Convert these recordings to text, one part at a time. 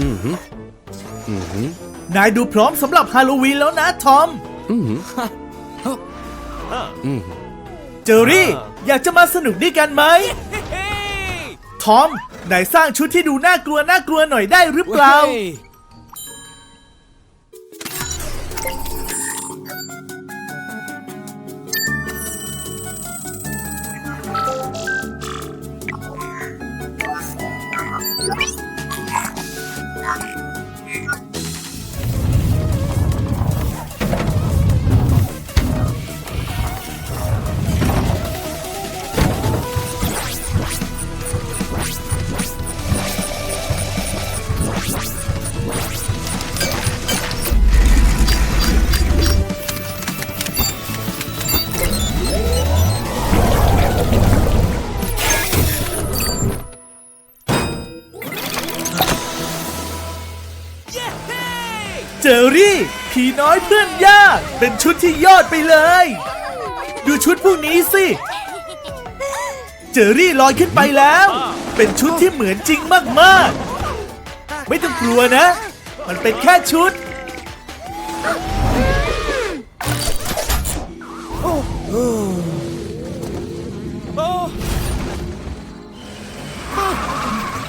อืมฮึอืมฮึนายดูพร้อมสำหรับฮาโลวีนแล้วนะทอม อืมฮึอืมฮึเจอรี่ อยากจะมาสนุกด้วยกันไหมทอมไหนสร้างชุดที่ดูน่ากลัวน่ากลัวหน่อยได้หรือเปล่าเจ อรี่ ผีน้อยเพื่อนยากเป็นชุดที่ยอดไปเลย ดูชุดพวกนี้สิ เจอรี่ลอยขึ้นไปแล้ว เป็นชุดที่เหมือนจริงมากๆ ไม่ต้องกลัวนะ มันเป็นแค่ชุด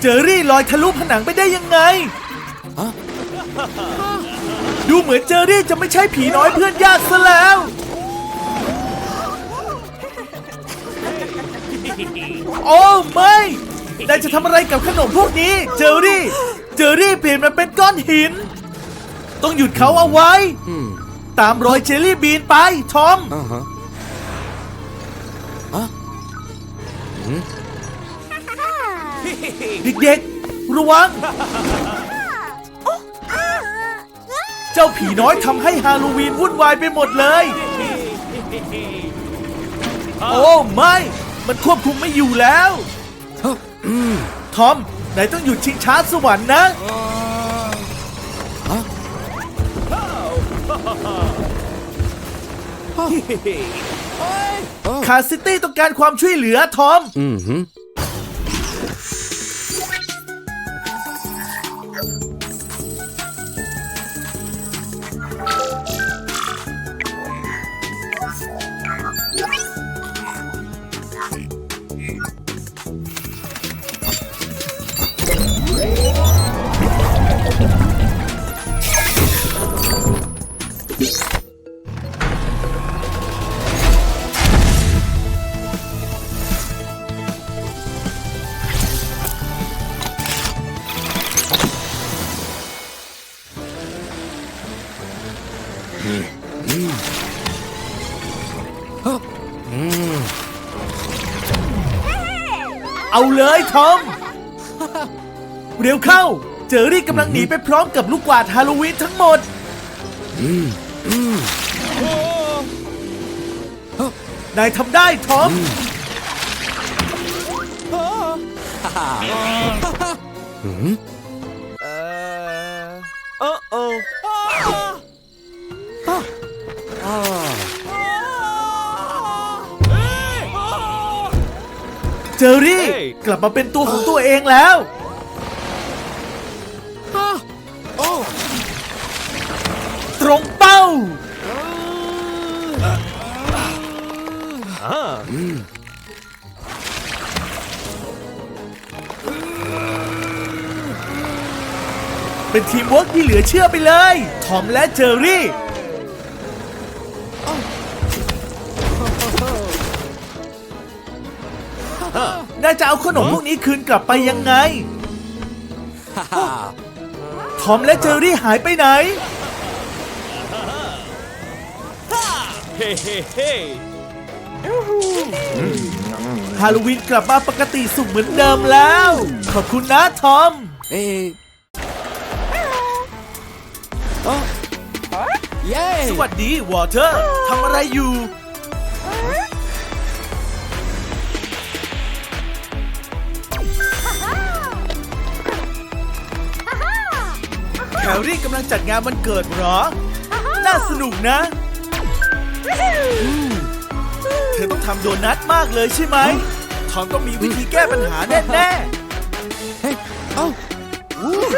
เจอรี่ลอยทะลุผนังไปได้ยังไง ดูเหมือนเจอรี่จะไม่ใช่ผีน้อยเพื่อนยากซะแล้ว โอ้ไม่นายจะทำอะไรกับขนมพวกนี้ เจอรี่ เจอรี่เปลี่ยนมันเป็นก้อนหิน ต้องหยุดเขาเอาไว้อืมตามรอยเจลลี่บีนไป ทอม อ่าฮะอะเด็กๆ ระวัง เจ้าผีน้อยทำให้ฮาโลวีนวุ่นวายไปหมดเลย โอ้ไม่ มันควบคุมไม่อยู่แล้ว ทอมนายต้องหยุดชิงช้าสวรรค์นะ คาซิตี้ต้องการความช่วยเหลือทอม อืมฮึ เอาเลยทอม เร็วเข้า เจอรี่กำลังหนีไปพร้อมกับลูกกวาดฮาโลวีนทั้งหมด นายทำได้ทอมเจอรี่ กลับมาเป็นตัวของตัวเองแล้วตรงเป้าเป็นทีมเวิร์กที่เหลือเชื่อไปเลย ทอมและเจอรี่ น่าจะเอาขนมพวกนี้คืนกลับไปยังไง ทอมและเจอรี่หายไปไหนฮาโลวีนกลับมาปกติสุขเหมือนเดิมแล้ว ขอบคุณนะทอม เอ๊ะอ๋อเย้ สวัสดีวอเตอร์ทำอะไรอยู่ แคลรี่กำลังจัดงานวันเกิดเหรอ น่าสนุกนะอืมเธอต้องทำโดนัทมากเลยใช่ไหมทอมต้องมีวิธีแก้ปัญหาแน่เฮ้ยเอ้าอู้โ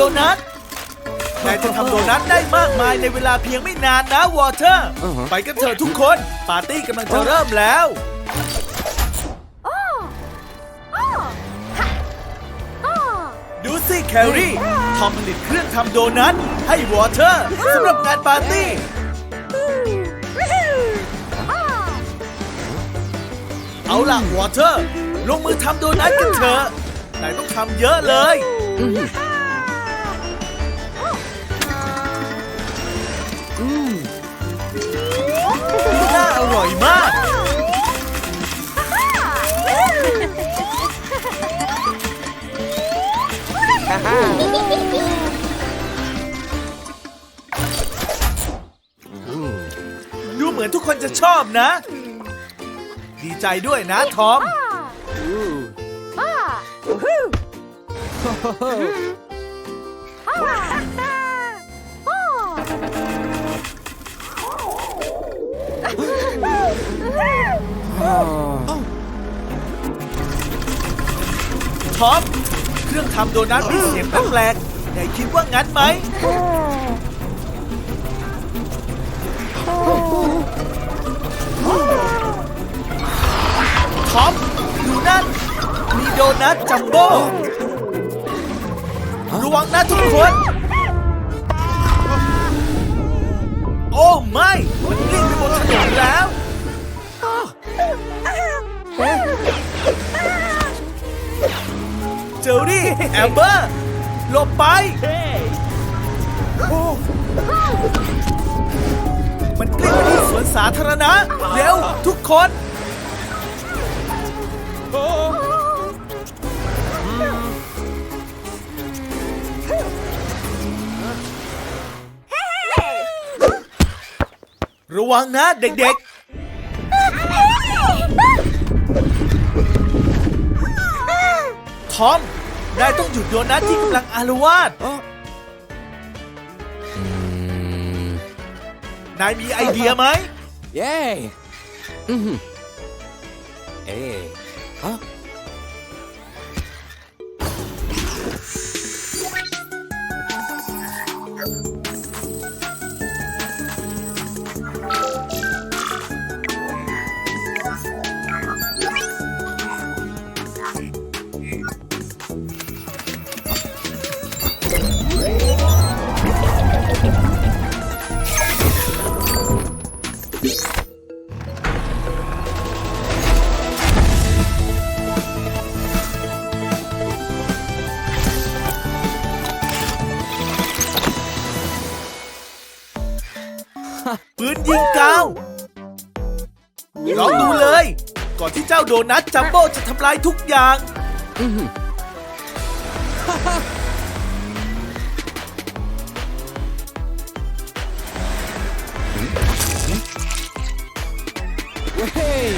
โดนัทนายจะทำโดนัทได้มากมายในเวลาเพียงไม่นานนะวอเตอร์ อือฮะ ไปกันเถอะทุกคน ปาร์ตี้กำลังจะเริ่มแล้ว ดูสิแคลรี่ทอมผลิตเครื่องทำโดนัทให้วอเตอร์สำหรับงานปาร์ตี้ เอาล่ะวอเตอร์ ลงมือทำโดนัทกันเถอะนายต้องทำเยอะเลยน่ ร่อยมาก ดูเหมือนทุกคนจะชอบนะ ดีใจด้วยนะ ทอม ทอมเครื่องทำโดนัทมีเสียงแปลกๆนายคิดว่างั้นไหมทอมดูนั่น มีโดนัทจัมโบ้ระวังนะทุกคน โอ้ไม่ มันกลิ้งไปบนถนนแล้ว เจอรี่แอมเบอร์หลบไปมันกลิ้งไปที่สวนสาธารณะ เร็ว ทุกคนระวังนะเด็กๆ ทอม นายต้องหยุดโดนัทที่กำลังอารวาสอ๋ออืมนายมีไอเดียไหม เย้ อืมเอ๊ะฮะ ปืนยิงกาวลองดูเลย ก่อนที่เจ้าโดนัทจัมโบ้จะทำลายทุกอย่างอืมเว้ย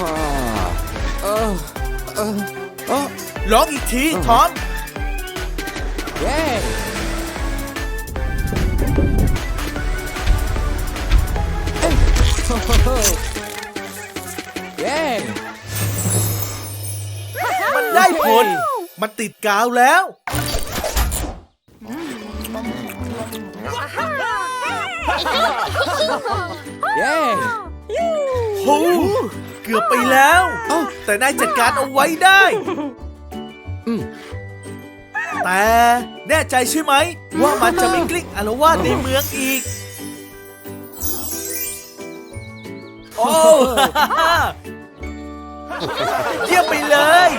อ่าเออเออเออลองอีกทีทอม เย้เอ้ยโอ้โหเย้มันได้ผล มันติดกาวแล้ว เย้โหเกือบไปแล้วเอ้าแต่นายจัดการเอาไว้ได้อืม แต่แน่ใจใช่ไหม ว่ามันจะไม่กลิ้งอารวาสในเมืองอีก โอ้ เยี่ยมไปเลย